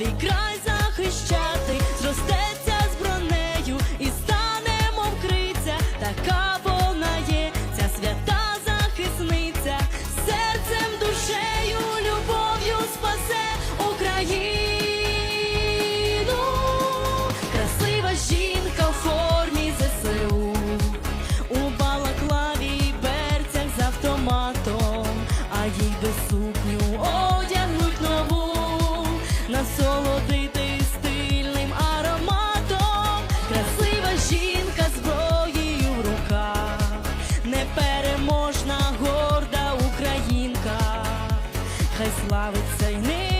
свій край захищати, зростеться з бронею і станемо вкриця, така вона є, ця свята захисниця, серцем, душею, любов'ю спасе Україну, красива жінка в формі ЗСУ, у. Балаклаві і берцях з автоматом, а їй до суду. хай славиться й не.